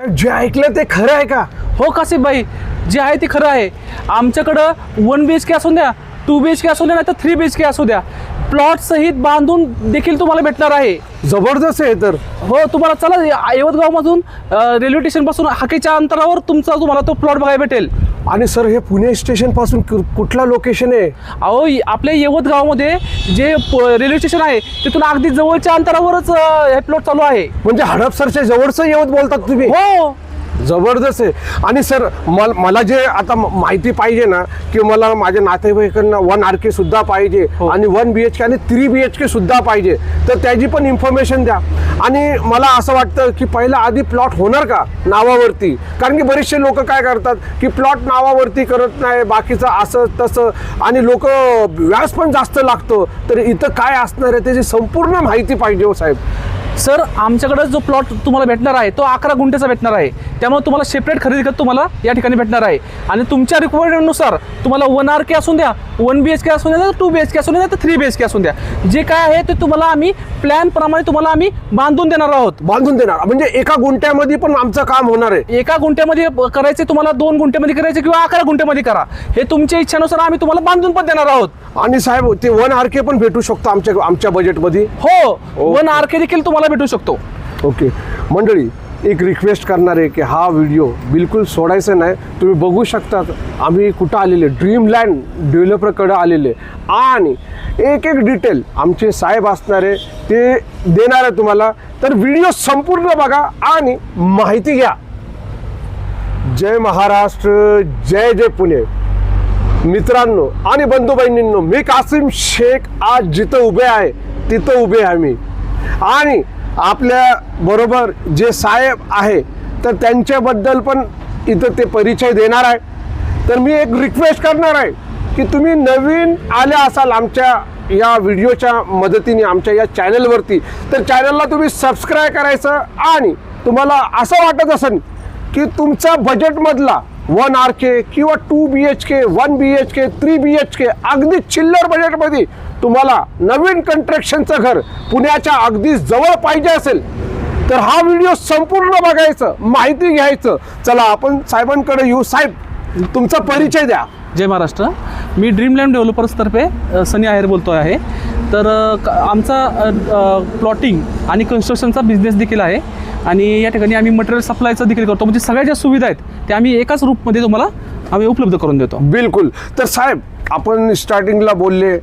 जे ऐकलं ते खरं आहे का? हो कासिफ भाई जे आहे ते खरं आहे. आमच्याकडं वन बी एच के असू द्या टू बी एच के असू द्या नाही तर थ्री बी एच के असू द्या. प्लॉट सहित बांधून देखील तुम्हाला भेटणार आहे. जबरदस्त आहे तर. हो तुम्हाला चला यवतगावमधून रेल्वे स्टेशनपासून हाकेच्या अंतरावर तुमचा तुम्हाला तो प्लॉट बघायला भेटेल. आणि सर हे पुणे स्टेशनपासून कुठला लोकेशन आहे? अहो आपल्या यवतगावमध्ये जे रेल्वे स्टेशन आहे तिथून अगदी जवळच्या अंतरावरच हे प्लॉट चालू आहे. म्हणजे हडपसरच्या जवळचं येवत बोलतात तुम्ही? हो. जबरदस्त आहे. आणि सर मल मला जे आता माहिती पाहिजे ना की मला माझ्या नातेवाईकांना वन आर के सुद्धा पाहिजे आणि वन बी एच के आणि थ्री बी एच के सुद्धा पाहिजे. तर त्याची पण इन्फॉर्मेशन द्या. आणि मला असं वाटतं की पहिला आधी प्लॉट होणार का नावावरती? कारण की बरेचसे लोक काय करतात की प्लॉट नावावरती करत नाही बाकीचं असं तसं. आणि लोक व्याज पण जास्त लागतो. तर इथं काय असणार आहे त्याची संपूर्ण माहिती पाहिजे हो साहेब. सर आमच्याकडे जो प्लॉट तुम्हाला भेटणार आहे तो अकरा गुंठ्याचा भेटणार आहे. त्यामुळे तुम्हाला सेपरेट खरेदी करत तुम्हाला या ठिकाणी भेटणार आहे. आणि तुमच्या रिक्वायरमेंटनुसार तुम्हाला वन आर के असून द्या वन बी एच के असून द्या टू बी एच के असून द्या तर थ्री बी एच के असून द्या. जे काय आहे ते तुम्हाला आम्ही प्लॅन प्रमाणे तुम्हाला आम्ही बांधून देणार आहोत. बांधून देणार. म्हणजे एका गुंठ्यामध्ये पण आमचं काम होणार आहे. एका गुंठ्यामध्ये करायचे तुम्हाला दोन गुंठ्यामध्ये करायचे किंवा अकरा गुंठ्यामध्ये करा. हे तुमच्या इच्छेनुसार आम्ही तुम्हाला बांधून पण देणार आहोत. आणि साहेब ते वन आर के पण भेटू शकतो आमच्या आमच्या बजेटमध्ये हो. वन आर के देखील तुम्हाला भेटू शकतो. ओके. मंडळी एक रिक्वेस्ट करणार आहे की हा व्हिडिओ बिलकुल सोडायचा नाही. तुम्ही बघू शकतात आम्ही कुठं आलेले ड्रीमलँड डेव्हलपरकडं आलेले. आणि एक एक डिटेल आमचे साहेब असणार आहे ते देणार आहे तुम्हाला. तर व्हिडिओ संपूर्ण बघा आणि माहिती घ्या. जय महाराष्ट्र जय जय पुणे. मित्रांनो आणि बंधू बहिणींनो मी कासिम शेख आज जिथं उभे आहे तिथं उभे आहे मी. आणि आपल्या बरोबर जे साहेब आहे तर त्यांच्याबद्दल पण इथं ते परिचय देणार आहे. तर मी एक रिक्वेस्ट करणार आहे की तुम्ही नवीन आले असाल आमच्या या व्हिडिओच्या मदतीने आमच्या या चॅनलवरती तर चॅनलला तुम्ही सबस्क्राईब करायचं आणि तुम्हाला असं वाटत असेल की तुमचा बजेटमधला वन आर के किंवा two B H K one B H K three B H K अगदी चिल्लर बजेटमध्ये तुम्हाला नवीन कंस्ट्रक्शनचं घर पुण्याच्या अगदी जवळ पाहिजे असेल तर हा व्हिडिओ संपूर्ण बघायचं माहिती घ्यायचं. चला आपण साहेबांकडे येऊ. साहेब तुमचा परिचय द्या. जय महाराष्ट्र. मी ड्रीमलँड डेव्हलपर्सतर्फे सनी आहेर बोलतो आहे. तर आमचा प्लॉटिंग आणि कन्स्ट्रक्शनचा बिझनेस देखील आहे. आणि या ठिकाणी आम्ही मटेरियल सप्लायचं देखील करतो. म्हणजे सगळ्या ज्या सुविधा आहेत त्या आम्ही एकाच रूपमध्ये तुम्हाला आम्ही उपलब्ध करून देतो. बिलकुल. तर साहेब आपण स्टार्टिंगला बोलले.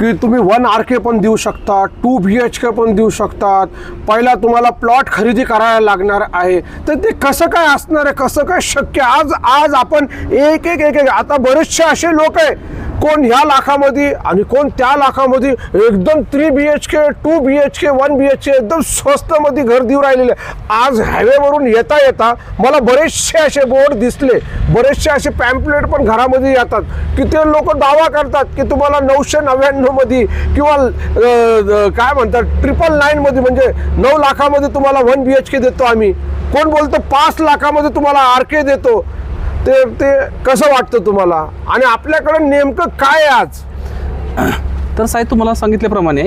की तुम्ही वन आर के पण देऊ शकता टू बी एच के पण देऊ शकतात पहिला तुम्हाला प्लॉट खरेदी करायला लागणार आहे. तर ते कसं काय असणार आहे कसं काय शक्य आज आज आपण एक एक एक एक आता बरेचसे असे लोक आहे कोण ह्या लाखामध्ये आणि कोण त्या लाखामध्ये? एकदम three B H K two B H K one B H K एकदम स्वस्तमध्ये घर देऊ राहिलेले आज हायवेवरून येता येता मला बरेचसे असे बोर्ड दिसले. बरेचसे असे पॅम्पलेट पण घरामध्ये येतात. की ते लोक दावा करतात की तुम्हाला नऊशे नव्याण्णवमध्ये किंवा काय म्हणतात ट्रिपल नाईनमध्ये म्हणजे नऊ लाखामध्ये तुम्हाला वन बी एच के देतो आम्ही. कोण बोलतो पाच लाखामध्ये तुम्हाला आर के देतो. ते ते कसं वाटतं तुम्हाला? आणि आपल्याकडे नेमकं काय आहे आज? तर साहेब तुम्हाला सांगितल्याप्रमाणे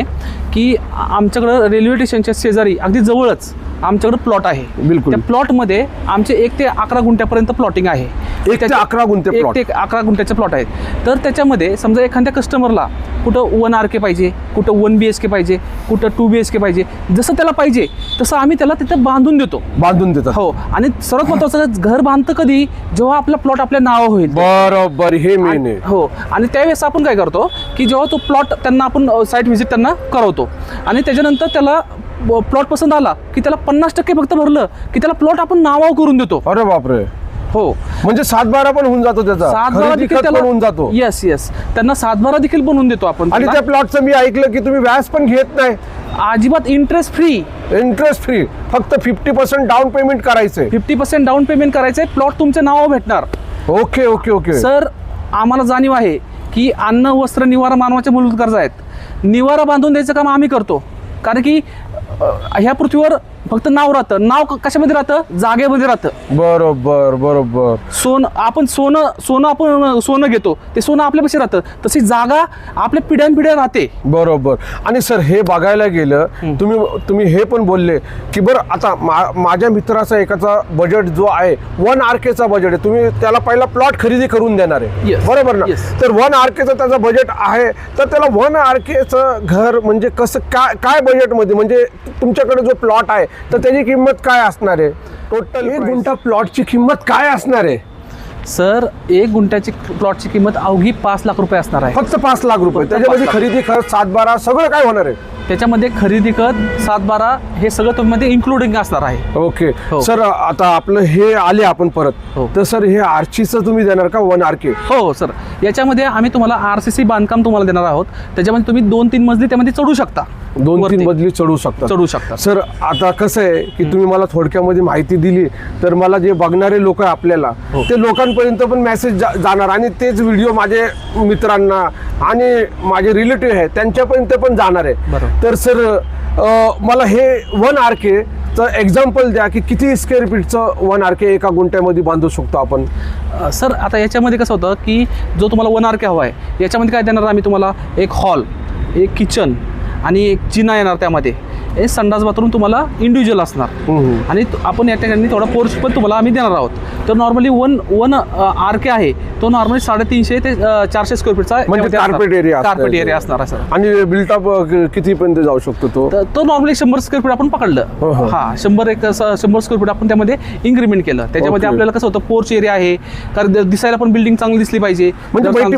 की आमच्याकडं रेल्वे स्टेशनच्या शेजारी अगदी जवळच आमच्याकडं प्लॉट आहे. बिलकुल. त्या प्लॉटमध्ये आमचे एक ते अकरा गुंठ्यापर्यंत प्लॉटिंग आहे. ते त्याच्या- 11 गुंठे एक. ते अकरा गुंठ्याचे प्लॉट आहेत. तर त्याच्यामध्ये समजा एखाद्या कस्टमरला कुठं वन आर के पाहिजे कुठं वन बी एच के पाहिजे कुठं टू बी एच के पाहिजे जसं त्याला पाहिजे तसं आम्ही त्याला तिथं बांधून देतो. बांधून देतात. हो. आणि सर्वात महत्त्वाचं घर बांधतं कधी? जेव्हा आपला प्लॉट आपल्या नावा होईल. बरोबर हे मेन हो. आणि त्यावेळेस आपण काय करतो की जेव्हा तो प्लॉट त्यांना आपण साईट व्हिजिट त्यांना करवतो. आणि त्याच्यानंतर त्याला प्लॉट पसंत आला की त्याला पन्नास टक्के फक्त भरलं की त्याला प्लॉट आपण नावावर करून देतो. अरे बापरे. हो. म्हणजे सात बारा पण होऊन जातो त्याचा. सात बारा खरेदी देखील खत पण होऊन जातो. येस येस त्यांना सात बारा देखील बनवून देतो आपण आणि. त्या प्लॉटचं मी ऐकलं की तुम्ही व्याज पण घेत नाही. अजिबात इंटरेस्ट फ्री इंटरेस्ट फ्री फक्त फिफ्टी पर्सेंट डाऊन पेमेंट करायचंय. फिफ्टी पर्सेंट डाऊन पेमेंट करायचंय. प्लॉट तुमच्या नावावर भेटणार. ओके ओके ओके सर आम्हाला जाणीव आहे की अन्न वस्त्र निवारा मानवाचे मूलभूत गरजा आहेत. निवारा बांधून द्यायचं काम आम्ही करतो. कारण की अ, ह्या पृथ्वीवर फक्त नाव राहतं. नाव क- कशामध्ये राहतं? जागेमध्ये राहतं. बरोबर बरोबर. सोनं आपण सोनं सोनं आपण सोनं घेतो. ते सोनं आपल्यापाशी राहतं. तशी जागा आपल्या पिढ्यानपिढ्या राहते. बरोबर. आणि सर हे बघायला गेलं तुम्ही तुम्ही हे पण बोलले की बरं आता मा- माझ्या मित्राचा एकाचा बजेट जो आहे वन आर केचा बजेट आहे. तुम्ही त्याला पहिला प्लॉट खरेदी करून देणार आहे. Yes. बरोबर ना? Yes. तर वन आर केचं त्याचं बजेट आहे. तर त्याला वन आर केचं घर म्हणजे कसं काय काय बजेटमध्ये म्हणजे तुमच्याकडे जो प्लॉट आहे तर त्याची किंमत काय असणार आहे? टोटल एक गुंठा प्लॉटची किंमत काय असणार आहे? सर एक गुंठ्याची प्लॉटची किंमत अवघी पाच लाख रुपये असणार आहे. फक्त पाच लाख रुपये. त्याच्यामध्ये. खरेदी खर्च सात बारा सगळं काय होणार आहे? त्याच्यामध्ये खरेदी खत सात बारा हे सगळं तुम्हाला इन्क्लुडिंग असणार आहे. ओके. हो. सर आता आपलं हे आले आपण परत. हो. तर सर हे आर्चीचं तुम्ही देणार का वन आर के? हो हो सर. याच्यामध्ये आम्ही तुम्हाला आर सी सी बांधकाम तुम्हाला देणार आहोत. त्याच्यामध्ये तुम्ही दोन तीन मजली त्यामध्ये चढू शकता. दोन. तीन मजली चढू शकता चढू शकता सर आता कसं आहे की तुम्ही मला थोडक्यामध्ये माहिती दिली तर मला जे बघणारे लोक आहे आपल्याला हो. ते लोकांपर्यंत पण मेसेज जाणार आणि तेच व्हिडिओ माझे मित्रांना आणि माझे रिलेटिव्ह आहे त्यांच्यापर्यंत पण जाणार आहे. तर सर मला हे वन आर के चं एक्झाम्पल द्या की किती स्क्वेअर फीटचं वन आर के एका गुंठ्यामध्ये बांधू शकतो आपण सर आता याच्यामध्ये कसं होतं की जो तुम्हाला वन आर के हवा आहे याच्यामध्ये काय देणार आम्ही तुम्हाला एक हॉल एक किचन आणि एक जिना येणार त्यामध्ये. हे संडास बाथरूम तुम्हाला इंडिव्हिज्युअल असणार. आणि आपण या ठिकाणी थोडा पोर्च पण तुम्हाला आम्ही देणार आहोत तर normally one one R K आहे तो नॉर्मली साडेतीनशे ते चारशे स्क्वेअर फीटचा म्हणजे area असणार कार्पेट. एरिया असणार सर आणि बिल्टअप कितीपर्यंत जाऊ शकतो तो तो नॉर्मली शंभर स्क्वेअर फीट आपण हो, हो. पकडलं हा शंभर एक शंभर स्क्वेअर फीट आपण त्यामध्ये इन्क्रीमेंट केलं त्याच्यामध्ये. आपल्याला कसं होतं पोर्च एरिया आहे कारण दिसायला पण बिल्डिंग चांगली दिसली पाहिजे म्हणजे बैठी-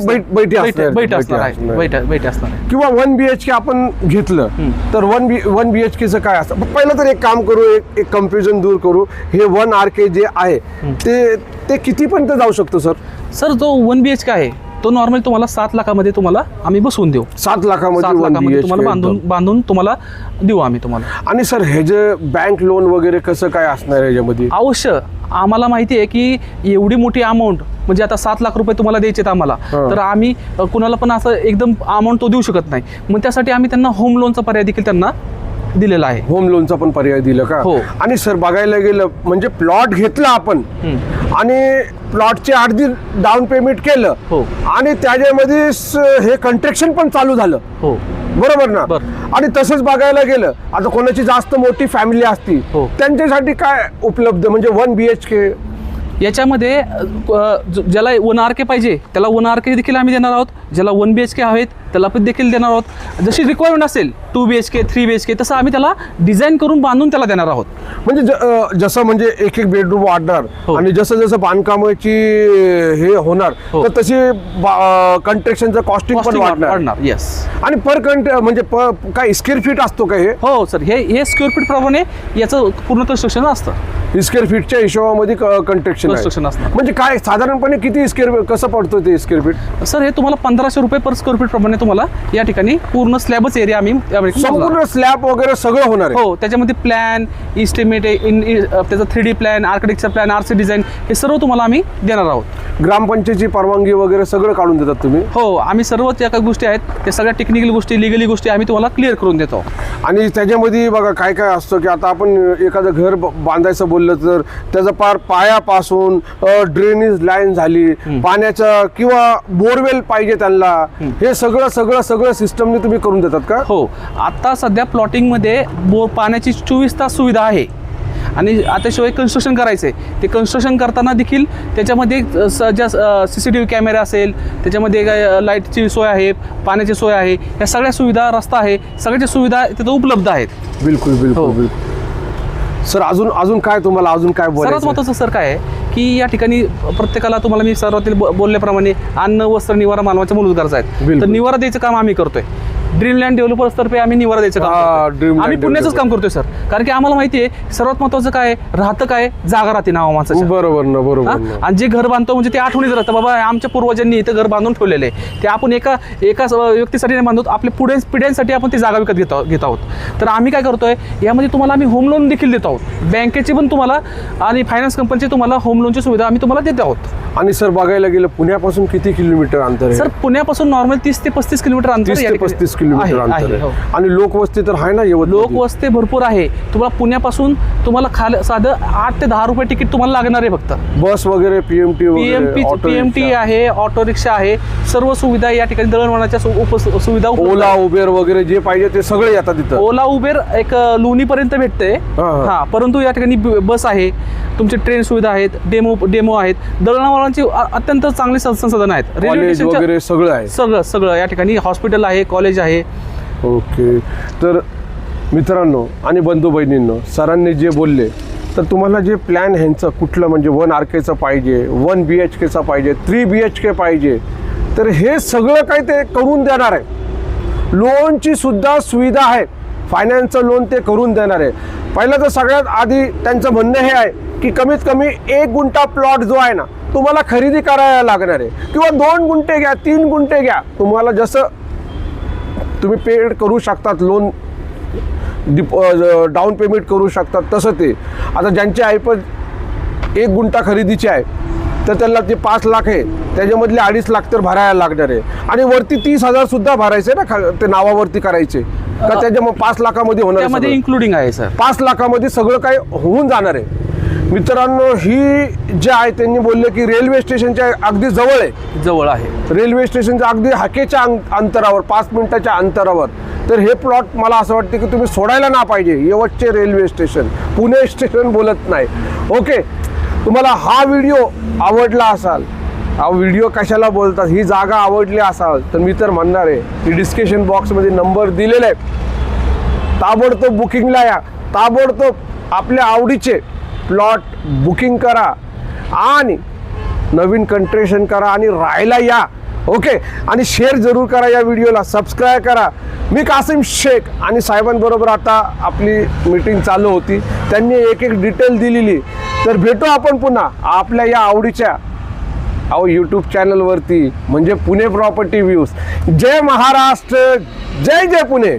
असणार. आहे. बैठ असणार आहे किंवा वन बी एच के आपण घेतलं तर one B one B H केचं काय असतं? पहिलं तर एक काम करू एक एक कन्फ्युजन दूर करू. हे वन आर के जे आहे ते ते कितीपर्यंत जाऊ शकतो सर? सर जो वन बी एच के आहे तो नॉर्मली तुम्हाला सात लाखामध्ये तुम्हाला आम्ही बसवून देऊ. सात लाखामध्ये लाखामध्ये तुम्हाला बांधून बांधून तुम्हाला देऊ आम्ही तुम्हाला. आणि सर हे जे बँक लोन वगैरे कसं काय असणार याच्यामध्ये? अवश्य. आम्हाला माहिती आहे की एवढी मोठी अमाऊंट म्हणजे आता सात लाख रुपये तुम्हाला द्यायचे आम्हाला. तर आम्ही कुणाला पण असं एकदम अमाऊंट तो देऊ शकत नाही. मग त्यासाठी आम्ही त्यांना होम लोनचा पर्याय देखील त्यांना दिलेला आहे होम लोनचा पण पर्याय दिला का हो. आणि सर बघायला गेलं म्हणजे प्लॉट घेतला आपण. आणि प्लॉटचे अर्धी डाऊन पेमेंट केलं हो. आणि त्याच्यामध्ये स- हे कंस्ट्रक्शन पण चालू झालं हो बरोबर ना बरं. आणि तसंच बघायला गेलं आता कोणाची जास्त मोठी फॅमिली असती हो. त्यांच्यासाठी काय उपलब्ध म्हणजे वन बी एच के याच्यामध्ये ज्याला वन आर के पाहिजे त्याला वन आर के देखील आम्ही देणार आहोत. ज्याला वन बी एच के हवेत त्याला पण देखील देणार आहोत. जशी रिक्वायरमेंट असेल two B H K three B H K तसं आम्ही त्याला डिझाईन करून बांधून त्याला देणार आहोत. म्हणजे जसं म्हणजे एक एक बेडरूम वाढणार. आणि जसं जसं बांधकामाची हे होणार हो. तर तशी कॉस्टिंग पण वाढणार. येस आणि पर कंट म्हणजे काय स्क्वेअर फीट असतो का हे? हो सर. हे हे स्क्वेअर फीट प्रमाणे याचं पूर्ण कन्स्ट्रक्शन असतं. स्क्वेअर फीटच्या हिशोबामध्ये कंस्ट्रक्शन Construction असणार. म्हणजे काय साधारणपणे किती स्क्वेअर कसं पडतो ते स्क्वेअर फीट? सर हे तुम्हाला पंधराशे रुपये पर स्क्वेअर फीट प्रमाणे तुम्हाला या ठिकाणी पूर्ण स्लॅबच एरिया आम्ही. संपूर्ण स्लॅब वगैरे सगळं होणार हो त्याच्यामध्ये प्लॅन इस्टिमेट इन त्याचा three D plan architecture plan R C design हे सर्व तुम्हाला आम्ही देणार आहोत. ग्रामपंचायतीची परवानगी वगैरे सगळं काढून देतात तुम्ही? हो आम्ही सर्व त्या काही गोष्टी आहेत त्या सगळ्या टेक्निकल गोष्टी लिगली गोष्टी आम्ही तुम्हाला क्लिअर करून देतो. आणि त्याच्यामध्ये बघा काय काय असतं की आता आपण एखादं घर बांधायचं बोललं तर त्याचं पार पायापासून ड्रेनेज लाईन झाली. पाण्याचं किंवा बोरवेल पाहिजे त्यांना. हे सगळं सगळं सगळं सिस्टमने तुम्ही करून देतात का? हो. आता सध्या प्लॉटिंगमध्ये बोर पाण्याची चोवीस तास सुविधा आहे. आणि आता शिवाय कन्स्ट्रक्शन करायचं आहे ते कन्स्ट्रक्शन करताना देखील त्याच्यामध्ये ज्या सी सी टी व्ही कॅमेरे असेल त्याच्यामध्ये काय लाईटची सोय आहे पाण्याची सोय आहे. या सगळ्या सुविधा रस्ता आहे. सगळ्याच्या सुविधा तिथं उपलब्ध आहेत. बिलकुल बिलकुल हो. बिलकुल. सर अजून अजून काय तुम्हाला अजून काय सर्वात बोलायचं महत्त्वाचं सर काय आहे की या ठिकाणी प्रत्येकाला तुम्हाला मी सर्वातील बोलल्याप्रमाणे अन्न वस्त्र निवारा मानवाच्या मूलभूत गरजा आहेत. बिलकुल. तर निवारा द्यायचं काम आम्ही करतोय. ड्रीमलँड डेव्हलपर्स तर्फे आम्ही निवारा द्यायचं काम आम्ही पुण्याचंच काम करतोय सर. कारण की आम्हाला माहिती आहे सर्वात महत्त्वाचं काय राहतं काय? जागा राहते नावा माणसाच्या. बरोबर ना हा? बरोबर आणि जे घर बांधतो म्हणजे ते आठवणीत राहतं. बाबा आमच्या पूर्वजांनी इथं घर बांधून ठेवलेलं आहे. ते आपण एका एका व्यक्तीसाठी नाही बांधतो आपल्या पुढे पिढ्यांसाठी आपण ती जागा विकत घेत आहोत- घेत आहोत. तर आम्ही काय करतोय यामध्ये तुम्हाला आम्ही होम लोन देखील देत आहोत. बँकेची पण तुम्हाला आणि फायनान्स कंपनीची तुम्हाला होम लोनची सुविधा आम्ही तुम्हाला देत आहोत. आणि सर बघायला गेलं पुण्यापासून किती किलोमीटर अंतर सर पुण्यापासून नॉर्मल तीस ते पस्तीस किलोमीटर अंतर 30 या ते ठिकाणी- 35 किलोमीटर आहे, अंतर आहे, आहे. हो. आणि लोकवस्ती तर आहे ना यवतमाळ लोकवस्ती भरपूर आहे. तुम्हाला पुण्यापासून तुम्हाला खाल साधं आठ ते दहा रुपये तिकीट तुम्हाला लागणार आहे फक्त. बस वगैरे पीएमटी पीएमपी पीएमटी आहे ऑटो रिक्षा. आहे सर्व सुविधा या ठिकाणी दळणवळणाच्या सु- उप सुविधा उपलब्ध ओला. उबेर वगैरे जे पाहिजे ते सगळे येतात तिथं ओला उबेर एक लोणी पर्यंत भेटते. हा, हा. हा परंतु या ठिकाणी ब- बस आहे. तुमची ट्रेन सुविधा आहेत डेमो डेमो आहेत. दळणवळणाची अ- अत्यंत चांगली सं- संसाधनं आहेत. रेल्वे कॉलेज स्टेशनच्या वगैरे सगळं आहे. सगळं सगळं या ठिकाणी हॉस्पिटल आहे कॉलेज आहे. ओके. तर मित्रांनो आणि बंधू बहिणींनो सरांनी जे बोलले तर तुम्हाला जे प्लॅन ह्यांचं कुठलं म्हणजे वन आर केचं पाहिजे वन बी एच केचा पाहिजे थ्री बी एच के पाहिजे तर हे सगळं काही ते करून देणार आहे. लोनची सुद्धा सुविधा आहे. फायनान्सचं लोन ते करून देणार आहे. पहिलं तर सगळ्यात आधी त्यांचं म्हणणं हे आहे की कमीत कमी एक गुंठा प्लॉट जो आहे ना तुम्हाला खरेदी करायला लागणार आहे. किंवा दोन गुंठे घ्या तीन गुंठे घ्या. तुम्हाला जसं तुम्ही पेड करू शकतात लोन डिप डाऊन पेमेंट करू शकतात तसं ते. आता ज्यांचे आयपद एक गुंठा खरेदीचे आहे तर त्याला ते पाच लाख आहे. त्याच्यामधले अडीच लाख तर भरायला लागणार आहे. आणि वरती तीस हजार सुद्धा भरायचे ना ते नावावरती करायचे. का त्याच्या पाच लाखामध्ये होणार? इन्क्लुडिंग आहे सर. पाच लाखामध्ये सगळं काही होऊन जाणार आहे. मित्रांनो ही जे आहे त्यांनी बोलले की रेल्वे स्टेशनच्या अगदी जवळ आहे. जवळ आहे. रेल्वे स्टेशनच्या अगदी हाकेच्या अंतरावर पाच मिनिटाच्या अंतरावर. तर हे प्लॉट मला असं वाटतं की तुम्ही सोडायला ना पाहिजे यवतचे रेल्वे स्टेशन. पुणे स्टेशन बोलत नाही. ओके तुम्हाला हा व्हिडिओ आवडला असाल हा व्हिडिओ कशाला बोलतात ही जागा आवडली असाल तर मी तर म्हणणार आहे की डिस्क्रिप्शन बॉक्समध्ये नंबर दिलेले आहे. ताबडतोब बुकिंगला या. ताबडतोब आपल्या आवडीचे प्लॉट बुकिंग करा आणि नवीन कंट्रेशन करा आणि राहायला या. ओके? आणि शेअर जरूर करा या व्हिडिओला. सबस्क्राईब करा. मी कासिम शेख आणि साहेबांबरोबर आता आपली मीटिंग चालू होती. त्यांनी एक एक डिटेल दिलेली. तर भेटू आपण पुन्हा आपल्या या आवडीच्या अहो यूट्यूब चॅनलवरती म्हणजे पुणे प्रॉपर्टी व्ह्यूज जय महाराष्ट्र. जय जय पुणे.